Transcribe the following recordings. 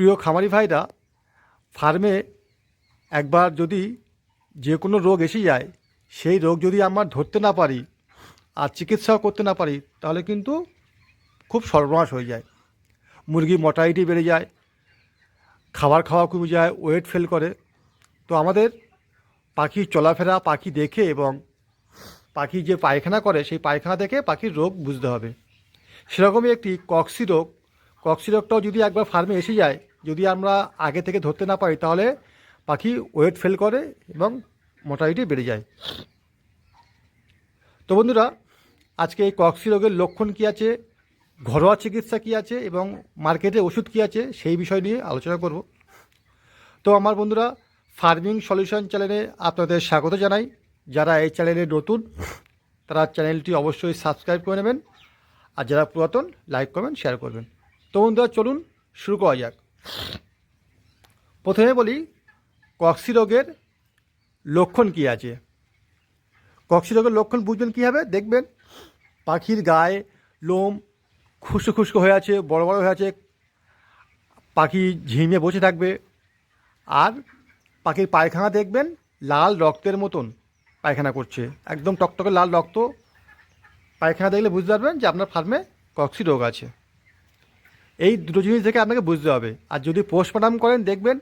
প্রিয় খামারি ভাইরা, ফার্মে একবার যদি যে কোনো রোগ এসে যায়, সেই রোগ যদি আমার ধরতে না পারি আর চিকিৎসাও করতে না পারি, তাহলে কিন্তু খুব সর্বনাশ হয়ে যায়। মুরগি মর্টালিটি বেড়ে যায়, খাবার খাওয়া কমে যায় ওয়েট ফেল করে। তো আমাদের পাখি চলাফেরা, পাখি দেখে এবং পাখি যে পায়খানা করে, সেই পায়খানা দেখে পাখির রোগ বুঝতে হবে। সেরকমই একটি কক্সি রোগ। কক্সি রোগটাও যদি একবার ফার্মে এসে যায় যদি আমরা আগে থেকে ধরতে না পারি, তাহলে পাখি ওয়েট ফেল করে এবং মোটালিটি বেড়ে যায়। তো বন্ধুরা, আজকে এই কক্সি রোগের লক্ষণ কী আছে, ঘরোয়া চিকিৎসা কী আছে এবং মার্কেটে ওষুধ কী আছে, সেই বিষয় নিয়ে আলোচনা করব। তো আমার বন্ধুরা, ফার্মিং সলিউশন চ্যানেলে আপনাদের স্বাগত জানাই। যারা এই চ্যানেলে নতুন, তারা চ্যানেলটি অবশ্যই সাবস্ক্রাইব করে নেবেন। আর যারা পুরাতন, লাইক, কমেন্ট, শেয়ার করবেন। তো বন্ধুরা, চলুন শুরু করা যাক। প্রথমে বলি, কক্সি রোগের লক্ষণ কী আছে? কক্সি রোগের লক্ষণ বুঝবেন কীভাবে? দেখবেন, পাখির গায়ে লোম খুশকো খুশকো হয়ে আছে, বড় বড় হয়ে আছে, পাখি ঝিমিয়ে বসে থাকবে। আর পাখির পায়খানা দেখবেন, লাল রক্তের মতন পায়খানা করছে, একদম টকটকে লাল রক্ত। পায়খানা দেখলে বুঝতে পারবেন যে আপনার ফার্মে কক্সি রোগ আছে। এই দুটো জিনিস থেকে আপনাকে বুঝতে হবে। আর যদি পোস্টমার্টাম করেন, দেখবেন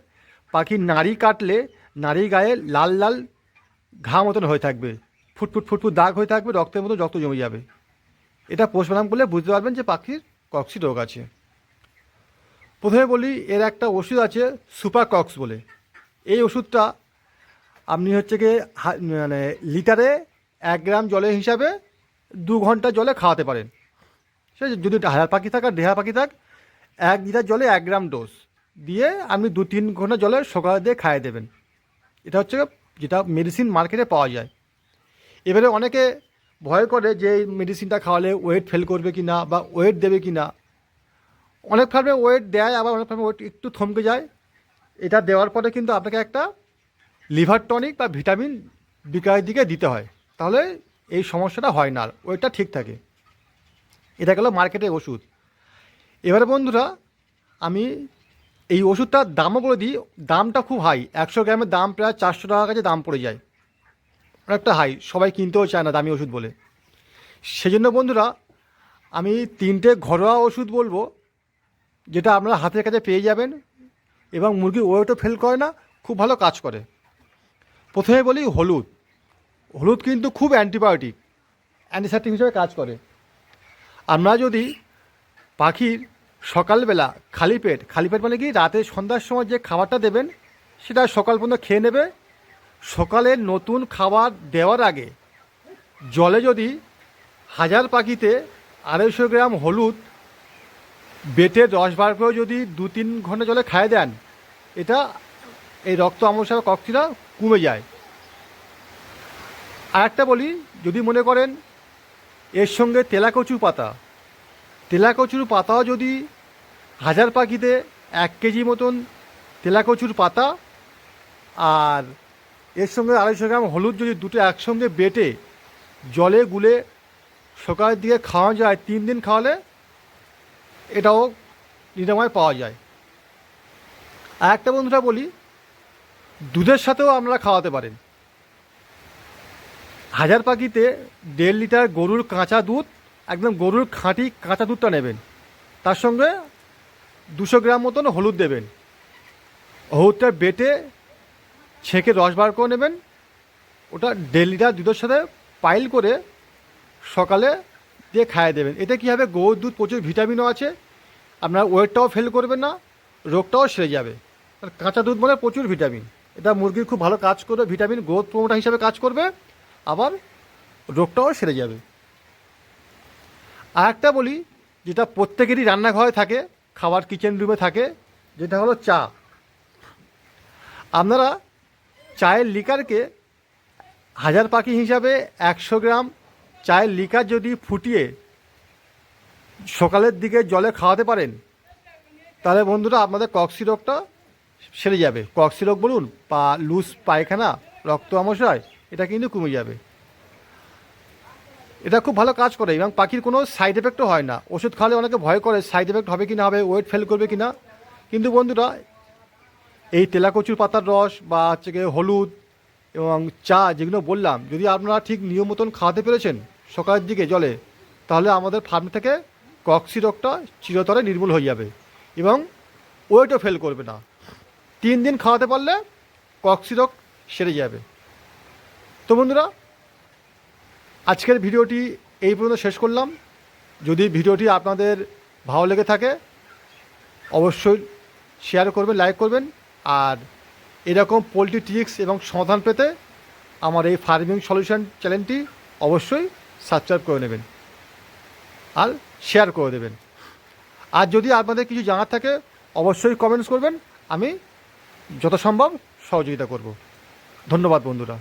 পাখির নাড়ি কাটলে নাড়ি গায়ে লাল লাল ঘা মতন হয়ে থাকবে। ফুটফুট ফুটফুট দাগ হয়ে থাকবে, রক্তের মতো রক্ত জমে যাবে। এটা পোস্টমার্টাম করলে বুঝতে পারবেন যে পাখির কক্সি রোগ আছে। প্রথমে বলি, এর একটা ওষুধ আছে সুপার কক্স বলে। এই ওষুধটা আপনি হচ্ছে গিয়ে মানে লিটারে এক গ্রাম জলের হিসাবে দু ঘণ্টা জলে খাওয়াতে পারেন। সে যদি হাজার পাখি থাক আর দেহা পাখি থাক এক লিটার জলে এক গ্রাম ডোজ দিয়ে আপনি দু তিন ঘণ্টা জলে সকালে দিয়ে খাইয়ে দেবেন। এটা হচ্ছে যেটা মেডিসিন মার্কেটে পাওয়া যায়। এবারে অনেকে ভয় করে যে এই মেডিসিনটা খাওয়ালে ওয়েট ফেল করবে কি না বা ওয়েট দেবে কি না অনেক ফার্মে ওয়েট দেয়, আবার অনেক ফার্মে ওয়েট একটু থমকে যায়। এটা দেওয়ার পরে কিন্তু আপনাকে একটা লিভার টনিক বা ভিটামিন বিকারের দিকে দিতে হয়। তাহলে এই সমস্যাটা হয় না আর ওয়েটটা ঠিক থাকে। এটা গেল মার্কেটের ওষুধ। এবারে বন্ধুরা, আমি এই ওষুধটার দামও বলে দিই, দামটা খুব হাই একশো গ্রামের দাম প্রায় চারশো টাকার কাছে দাম পড়ে যায়। অনেকটা হাই সবাই কিনতেও চায় না দামি ওষুধ বলে। সেজন্য বন্ধুরা, আমি তিনটে ঘরোয়া ওষুধ বলব, যেটা আপনারা হাতের কাছে পেয়ে যাবেন এবং মুরগির ওয়েটও ফেল করে না, খুব ভালো কাজ করে। প্রথমে বলি হলুদ। হলুদ কিন্তু খুব অ্যান্টিবায়োটিক, অ্যান্টিসেপ্টিক হিসেবে কাজ করে। আমরা যদি পাখির সকালবেলা খালি পেট খালি পেট মানে কি রাতে সন্ধ্যার সময় যে খাবারটা দেবেন, সেটা সকাল পর্যন্ত খেয়ে নেবে। সকালে নতুন খাবার দেওয়ার আগে জলে যদি হাজার পাখিতে আড়াইশো গ্রাম হলুদ বেটের রস বার করে যদি দু তিন ঘণ্টা জলে খাইয়ে দেন, এটা এই রক্ত আমসা কক্ষিরা কমে যায়। আর একটা বলি, যদি মনে করেন, এর সঙ্গে তেলাকচু পাতা। তেলাকচুর পাতাও যদি হাজার পাখিতে এক কেজি মতন তেলাকচুর পাতা আর এর সঙ্গে আড়াইশো গ্রাম হলুদ যদি দুটো একসঙ্গে বেটে জলে গুলে সকালের দিকে খাওয়া যায়, তিন দিন খাওয়ালে এটাও নিরাময় পাওয়া যায়। আর একটা বন্ধুরা বলি, দুধের সাথেও আপনারা খাওয়াতে পারেন। হাজার পাখিতে দেড় লিটার গরুর কাঁচা দুধ একদম গরুর খাঁটি কাঁচা দুধটা নেবেন। তার সঙ্গে দুশো গ্রাম মতন হলুদ দেবেন। হলুদটা বেটে ছেঁকে রস বার করে নেবেন। ওটা দেড় লিটার দুধের সাথে পাইল করে সকালে দিয়ে খাইয়ে দেবেন। এতে কী হবে? গরুর দুধ প্রচুর ভিটামিনও আছে। আপনার ওয়েটটাও ফেল করবে না, রোগটাও সেরে যাবে। কাঁচা দুধ মানে প্রচুর ভিটামিন। এটা মুরগির খুব ভালো কাজ করবে। ভিটামিন গ্রোথ প্রমোটার হিসাবে কাজ করবে। আবার রোগটাও সেরে যাবে। আর একটা বলি, যেটা প্রত্যেকেরই রান্নাঘরে থাকে, খাবার কিচেন রুমে থাকে, যেটা হলো চা। আপনারা চায়ের লিকারকে হাজার পাখি হিসাবে একশো গ্রাম চায়ের লিকার যদি ফুটিয়ে সকালের দিকে জলে খাওয়াতে পারেন, তাহলে বন্ধুরা আপনাদের কক্সি রোগটা সেরে যাবে। কক্সি রোগ বলুন, বা লুজ পায়খানা রক্ত আমশয় এটা কিন্তু কমে যাবে। এটা খুব ভালো কাজ করে এবং পাখির কোনো সাইড এফেক্টও হয় না। ওষুধ খাওয়ালে অনেকে ভয় করে সাইড এফেক্ট হবে কি না হবে ওয়েট ফেল করবে কি না। কিন্তু বন্ধুরা, এই তেলাকচুর পাতার রস বা হচ্ছে গিয়ে হলুদ এবং চা যেগুলো বললাম, যদি আপনারা ঠিক নিয়ম মতন খাওয়াতে পেরেছেন সকালের দিকে জলে, তাহলে আমাদের ফার্ম থেকে কক্সি রোগটা চিরতরে নির্মূল হয়ে যাবে এবং ওয়েটও ফেল করবে না। তিন দিন খাওয়াতে পারলে কক্সি রোগ সেরে যাবে। তো বন্ধুরা আজকের ভিডিওটি এই পর্যন্ত শেষ করলাম। যদি ভিডিওটি আপনাদের ভালো লেগে থাকে, অবশ্যই শেয়ার করবেন লাইক করবেন। আর এরকম পোলট্রি ট্রিক্স এবং সমাধান পেতে আমার এই ফার্মিং সলিউশন চ্যানেলটি অবশ্যই সাবস্ক্রাইব করে নেবেন আর শেয়ার করে দেবেন। আর যদি আপনাদের কিছু জানার থাকে, অবশ্যই কমেন্টস করবেন। আমি যত সম্ভব সহযোগিতা করব। ধন্যবাদ বন্ধুরা।